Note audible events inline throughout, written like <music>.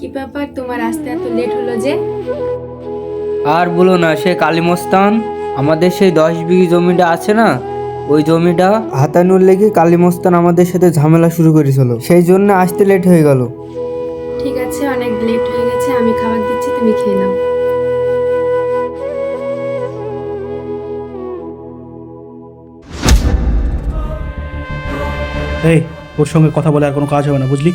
কি ব্যাপার? তোমার আসতে এত লেট হলো যে? আর বলো না সে কালিমস্তান আমাদের সেই দশ বিঘি জমিটা আছে না? ওই জমিটা হাতানোর লেগে কালিমস্তান আমাদের সাথে ঝামেলা শুরু করেছিল। সেই জন্য আসতে লেট হয়ে গেল। ঠিক আছে অনেক লেট হয়ে গেছে আমি খাবার দিচ্ছি তুমি খেয়ে নাও। এই ওর সঙ্গে কথা বলে আর কোনো কাজ হবে না বুঝলি?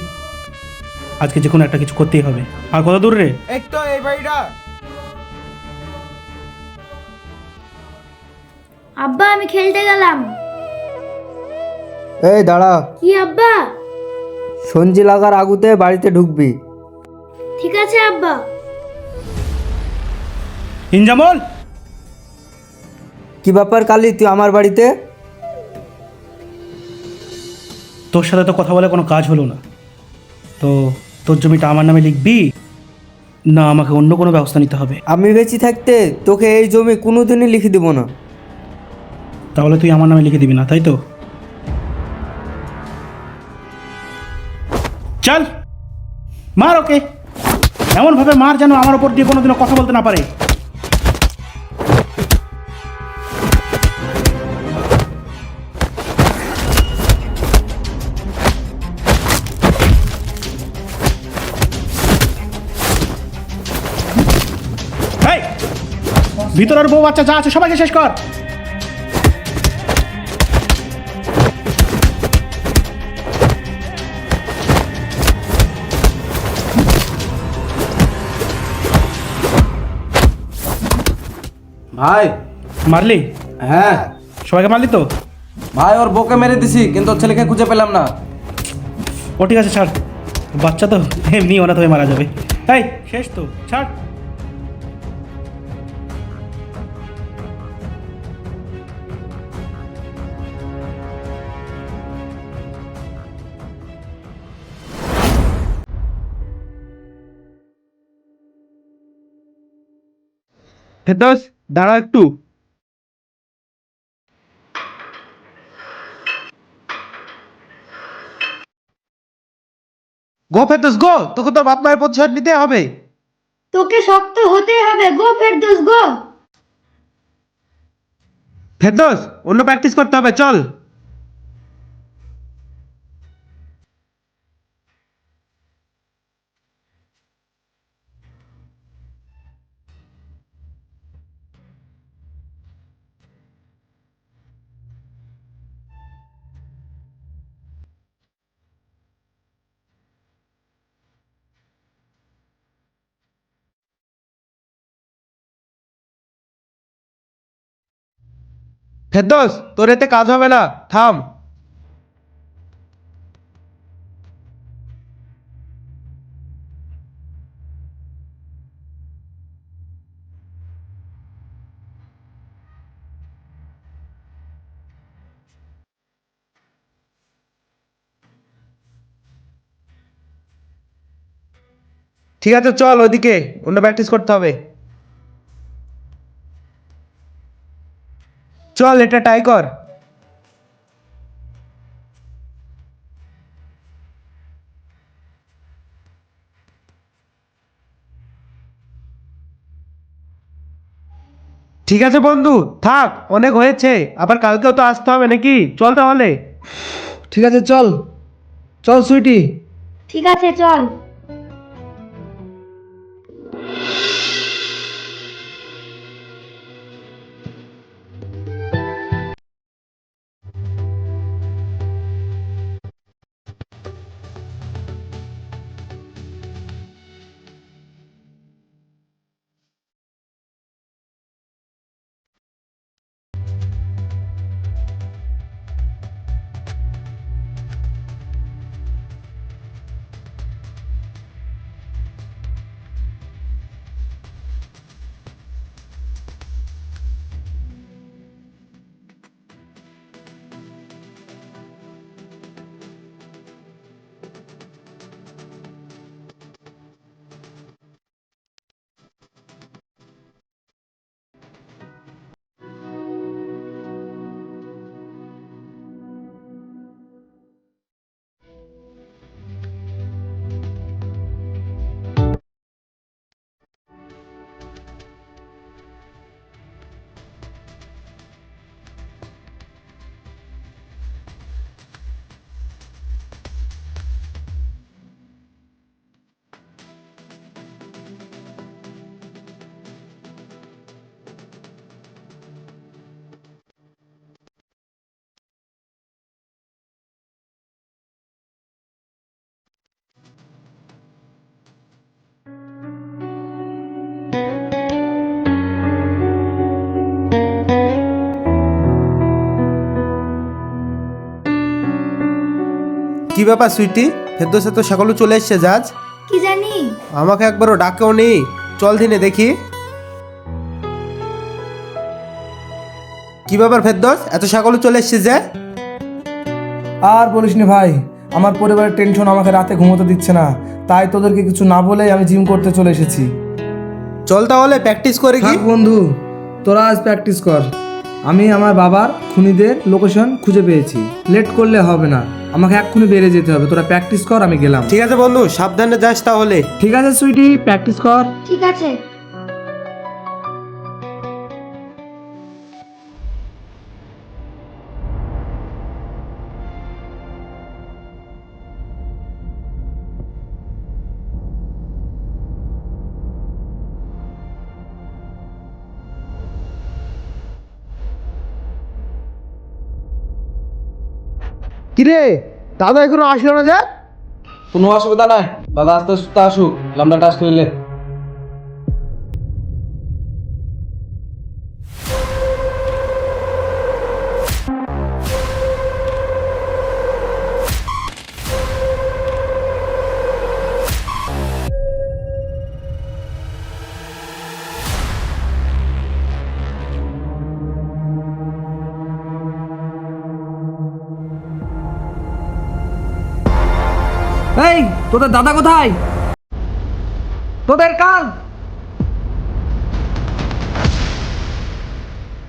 আজকে যে কোনো একটা কিছু করতেই হবে। আর কত দূর রে? এই তো এই বাড়িটা। আব্বা আমি খেলতে গেলাম। এই দাঁড়া। কি আব্বা? সঞ্জি লাগার আগুতে বাড়িতে ঢুকবি। ঠিক আছে আব্বা। ইনজামল! কি ব্যাপার কালি তুই আমার বাড়িতে? তোর সাথে তো কথা বলে কোনো কাজ হলো না। তো তোর জমিটা আমার নামে লিখবি? না আমাকে অন্য কোনো ব্যবস্থা নিতে হবে। আমি বেঁচে থাকতে তোকে এই জমি কোনোদিনই লিখে দেবো না। তাহলে তুই আমার নামে লিখে দিবি না তাই তো? চল! মার ওকে। এমনভাবে মার যেন আমার ওপর দিয়ে কোনোদিনও কথা বলতে না পারে। ভিতরের বউ বাচ্চা যা আছে সবাইকে শেষ কর। ভাই। মারলি? হ্যাঁ। সবাইকে মারলি তো? ভাই ওর বউকে মেরে দিছি কিন্তু ওর ছেলেকে খুঁজে পেলাম না। ও ঠিক আছে ছাড়। বাচ্চা তো এমনি অনাথ হয়ে মারা যাবে। তাই শেষ তো ছাড়। ফেরদৌস দাঁড়া একটু। গো ফেরদৌস গো তোকে তোর বাপ মায়ের প্রতিশোধ নিতে হবে। তোকে শক্ত হতেই হবে গো ফেরদৌস গো। ফেরদৌস অন্য প্র্যাকটিস করতে হবে চল। ফেরদৌস, তোর এতে কাজ হবে না। থাম। ঠিক আছে, চল ওদিকে অন্য প্র্যাকটিস করতে হবে। চল এটা ট্রাই কর। ঠিক আছে বন্ধু থাক অনেক হয়েছে। আবার কালকেও তো আসতে হবে নাকি? চল তাহলে। ঠিক আছে চল। চল সুইটি। ঠিক আছে চল। কি ব্যাপার সুইটি? ফেরদোসে তো সকালে চলে এসছে জাজ। কি জানি? আমাকে একবারও ডাকেও নেই চল দিনে দেখি। কি ব্যাপার ফেরদোস? এত সকালে চলে এসছিস যে? আর বলিস নি ভাই আমার পরিবারের টেনশন আমাকে রাতে ঘুমোতে দিচ্ছে না। তাই তোদেরকে কিছু না বলেই আমি জিম করতে চলে এসেছি। চল তাহলে প্র্যাকটিস করে কি? বন্ধু তোরা আজ প্র্যাকটিস কর। আমি আমার বাবার খুনিদের লোকেশন খুঁজে পেয়েছি। লেট করলে হবে না। আমাকে এক্ষুনি বেড়ে যেতে হবে। তোরা প্র্যাকটিস কর আমি গেলাম। ঠিক আছে বন্ধু সাবধানে যাস তাহলে। ঠিক আছে সুইটি প্র্যাকটিস কর। ঠিক আছে। কিরে, দাদা এখনও আসলো না যা? কোনো অসুবিধা নাই। দাদা আস্তে আস্তে আসুক, লামডাটা টাচ তোদের দাদা কোথায়? তোদের কাল?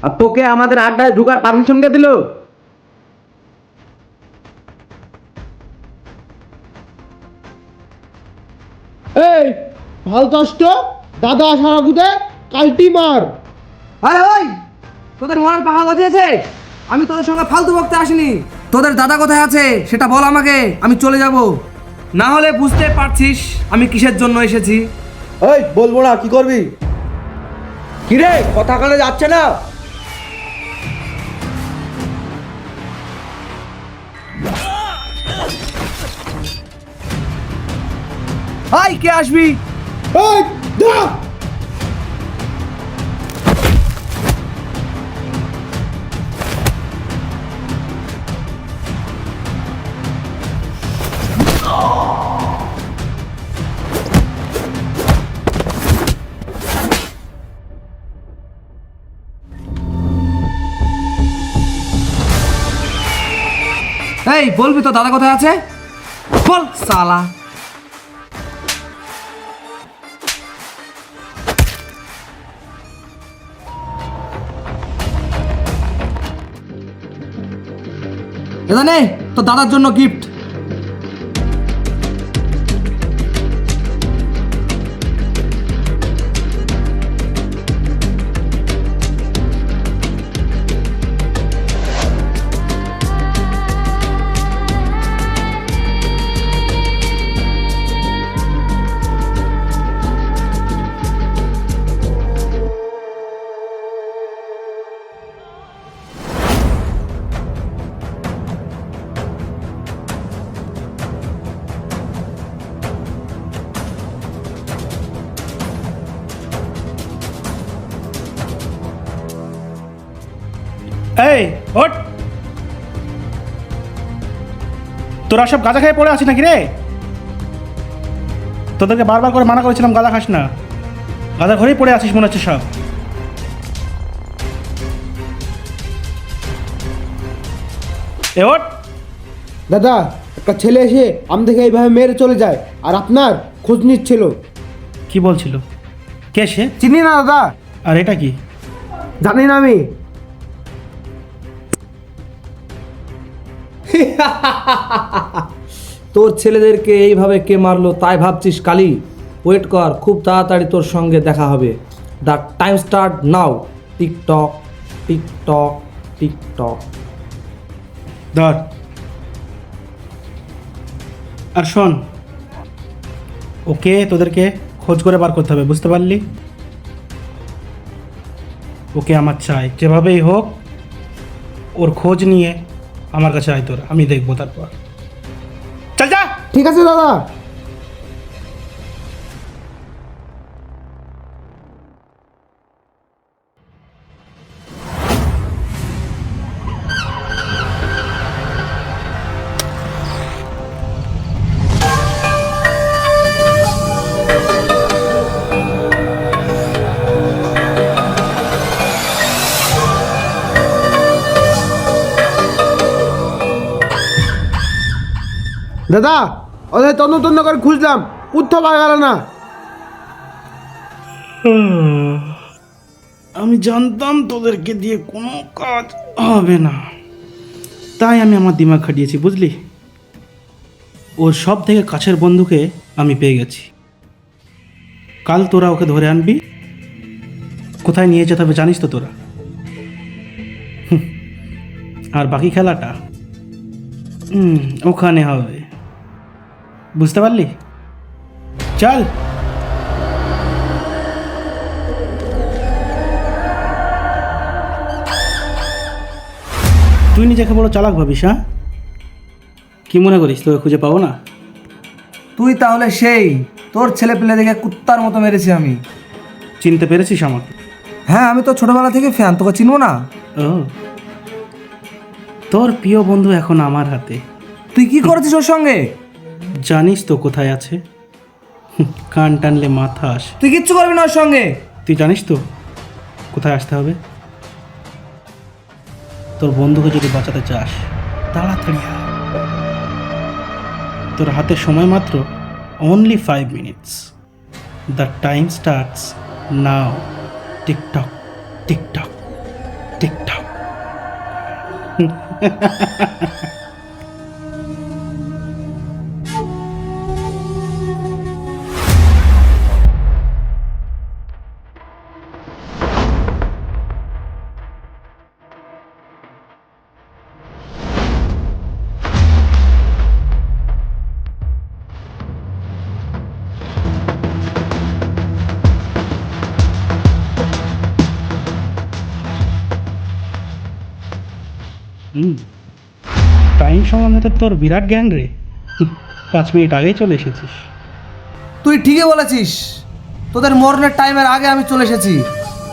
আর তোকে আমাদের আড্ডায় ঢুকার পারমিশন কে দিল? এই ভালো কষ্ট দাদা আসার আগুতে কালটি মার। আরে ওই তোদের মনের পাহা আছে আমি তোদের সঙ্গে ফালতু বকতে আসিনি। তোদের দাদা কোথায় আছে সেটা বল আমাকে আমি চলে যাব। না হলে বুঝতে পারছিস আমি কিসের জন্য এসেছি। এই বলব না কি করবি? কি রে কথা কানে যাচ্ছে না? হাই কে আসবি? এই দা এই বলবি তো দাদা কোথায় আছে? বল সালা। দাদা তো দাদার জন্য গিফট এই ওট তোরা সব গাঁজা খেয়ে পড়ে আছিস নাকি রে? তোদেরকে বারবার করে মানা করেছিলাম গাঁজা খাস না। গাঁজা ঘরেই পড়ে আছিস মনে হচ্ছে সব। এ ওট দাদা একটা ছেলে এসে আমাদেরকে এইভাবে মেরে চলে যায় আর আপনার খোঁজ নিচ্ছিল। কি বলছিল? কে সে? চিনি না দাদা। আর এটা কি? জানি না আমি। <laughs> তোর ছেলেদেরকে এইভাবে কে মারলো তাই ভাবছিস কালি? ওয়েট কর, খুব তাড়াতাড়ি তোর সঙ্গে দেখা হবে। The time start now ticktock ticktock ticktock. ধর আর শোন। ওকে, তোদেরকে খোঁজ করে বার করতে হবে, বুঝতে পারলি? ওকে আমার চাই। যেভাবেই হোক, ওর খোঁজ নিয়ে আমার কাছে আয় তোর আমি দেখব তারপর। চল যা। ঠিক আছে দাদা। দাদা, ওদের তন্ন তন্ন করে খুঁজলাম কোথাও পাওয়া গেল না। আমি জানতাম তোদেরকে দিয়ে কোনো কাজ হবে না। তাই আমি আমার দিমাগ খাটিয়েছি, বুঝলি? ওর সব থেকে কাছের বন্ধুকে আমি পেয়ে গেছি। কাল তোরা ওকে ধরে আনবি। কোথায় নিয়ে যেতে হবে জানিস তো তোরা? আর বাকি খেলাটা? ওখানে হবে। বুঝতে পারলি? চল। তুই নিজেকে বড় চালাক ভাবিস হ্যাঁ? কি মনে করিস তোকে খুঁজে পাবো না? তুই তাহলে সেই তোর ছেলে পেলে দেখে কুত্তার মতো মেরেছি আমি। চিনতে পেরেছিস আমাকে? হ্যাঁ আমি তো ছোটবেলা থেকে ফ্যান তোকে চিনবো না? ও। তোর প্রিয় বন্ধু এখন আমার হাতে। তুই কি করেছিস ওর সঙ্গে? জানিস তো কোথায় আছে? কান টানলে মাথা আসে। তুই কিচ্ছু করবি না ওর সঙ্গে। তুই জানিস তো কোথায় আসতে হবে? তোর বন্ধুকে যদি বাঁচাতে চাস তাড়াতাড়ি তোর হাতে সময় মাত্র only five minutes the time starts now ticktock ticktock ticktock. <laughs> Hmm. Time সম্বন্ধে তো তোর বিরাট জ্ঞান রে। পাঁচ মিনিট আগেই চলে এসেছিস। তুই ঠিকই বলেছিস। তোদের মরণের টাইমের আগে আমি চলে এসেছি।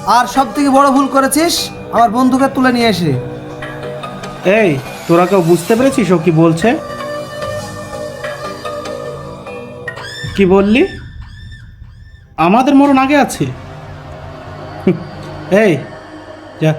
আর সব থেকে বড় ভুল করেছিস আমার বন্ধুকে তুলে নিয়ে এসে। এই তোরা কেউ বুঝতে পেরেছিস ও কি বলছে? কি বললি? আমাদের মরণ আগে আছে। এই যা।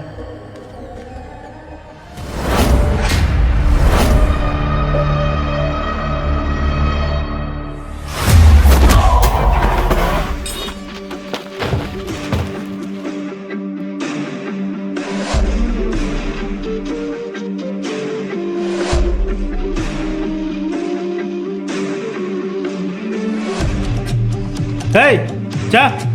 এই যা ওই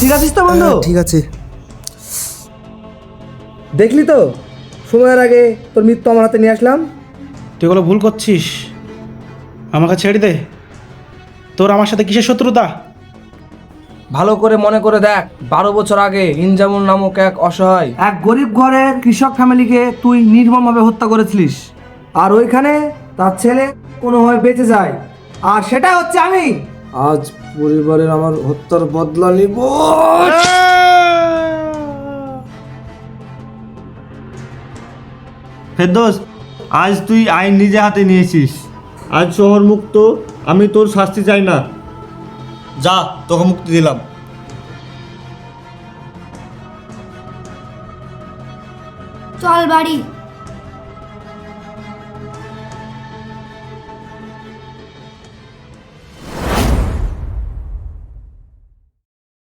ঠিক আছিস তো বন্ধু? ঠিক আছে। দেখলি তো সময়ের আগে তোর মৃত্যু আমার হাতে নিয়ে আসলাম। তুই এগুলো ভুল করছিস। আমাকে ছেড়ে দে। তোর আমার সাথে কিসের শত্রুতা? ভালো করে মনে করে দেখ বারো বছর আগে ইনজামুল নামক এক অসহায় এক গরিব ঘরের কৃষক ফ্যামিলিকে তুই নির্মমভাবে হত্যা করেছিলিস। আর ওইখানে তার ছেলে কোনোভাবে বেঁচে যায়। আর সেটা হচ্ছে আমি! আজ পরিবারের আমার হত্যার বদলা নিব। ফেরদোস আজ তুই আইন নিজে হাতে নিয়েছিস। আজ শহর মুক্ত আমি তোর শাস্তি চাই না। যা তোকে মুক্তি দিলাম। চল বাড়ি।